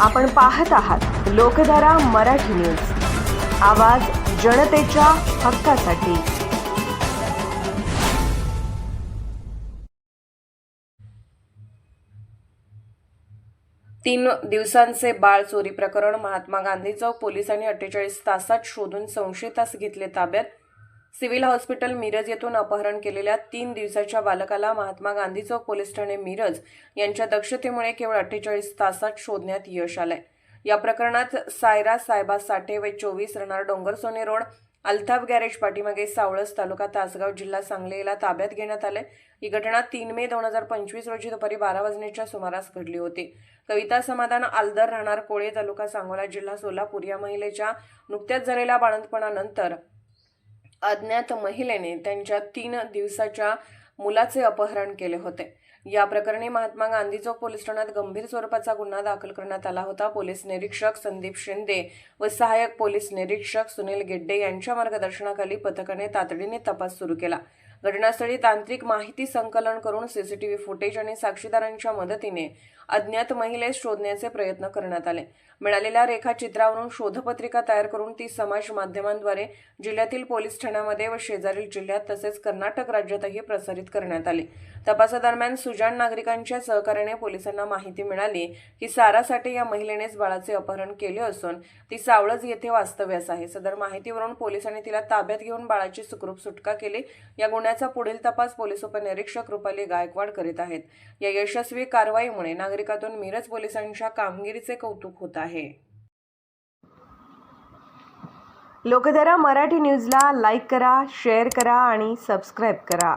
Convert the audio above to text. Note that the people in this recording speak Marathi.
आपण पाहत आहात लोकधारा मराठी न्यूज. आवाज जनतेच्या हक्कासाठी. तीन दिवसांचे बाळ चोरी प्रकरण महात्मा गांधी चौक पोलिसांनी अठ्ठेचाळीस तासात शोधून संशयितास घेतले ताब्यात. सिव्हिल हॉस्पिटल मिरज येथून अपहरण केलेल्या तीन दिवसाच्या बालकाला महात्मा गांधी चौक पोलीस ठाणे मिरज यांच्या दक्षतेमुळे केवळ अठ्ठेचाळीस तासात शोधण्यात यश आलंय. या प्रकरणात सायरा साहेबा साठे व चोवीस रणार डोंगरसोने रोड अल्ताफ गॅरेज पाठीमागे सावळस तालुका तासगाव जिल्हा सांगलीला ताब्यात घेण्यात आले ही घटना तीन मे दोन हजार पंचवीस रोजी दुपारी बारा वाजण्याच्या सुमारास घडली होती. कविता समाधान आलदर राहणार कोळे तालुका सांगोला जिल्हा सोलापूर या महिलेच्या नुकत्याच झालेल्या बाळंतपणानंतर अज्ञात महिलेने त्यांच्या तीन दिवसाच्या मुलाचे अपहरण केले होते. या प्रकरणी महात्मा गांधी चौक पोलीस ठाण्यात गंभीर स्वरूपाचा गुन्हा दाखल करण्यात आला होता. पोलीस निरीक्षक संदीप शिंदे व सहाय्यक पोलीस निरीक्षक सुनील गेड्डे यांच्या मार्गदर्शनाखाली पथकाने तातडीने तपास सुरू केला. घटनास्थळी तांत्रिक माहिती संकलन करून सीसीटीव्ही फुटेज आणि साक्षीदारांच्या मदतीने अज्ञात महिलेस शोधण्याचे प्रयत्न करण्यात आले. मिळालेल्या रेखाचित्रावरून शोधपत्रिका तयार करून ती समाज माध्यमांद्वारे जिल्ह्यातील पोलीस ठाण्यामध्ये व शेजारील जिल्ह्यात तसेच कर्नाटक राज्यातही प्रसारित करण्यात आली. तपासादरम्यान सुजाण नागरिकांच्या सहकार्याने पोलिसांना माहिती मिळाली की सारासाठी या महिलेनेच बाळाचे अपहरण केले असून ती सावळज येथे वास्तव्यास आहे. सदर माहितीवरून पोलिसांनी तिला ताब्यात घेऊन बाळाची सुखरूप सुटका केली. या गुन्ह्यात गुन्ह्याचा पुढील तपास पोलीस उपनिरीक्षक रुपाली गायकवाड करीत आहेत. या यशस्वी कारवाईमुळे नागरिकातून मिरज पोलिसांच्या कामगिरीचे कौतुक होत आहे. लोकधारा मराठी न्यूजला लाईक करा शेअर करा आणि सबस्क्राईब करा.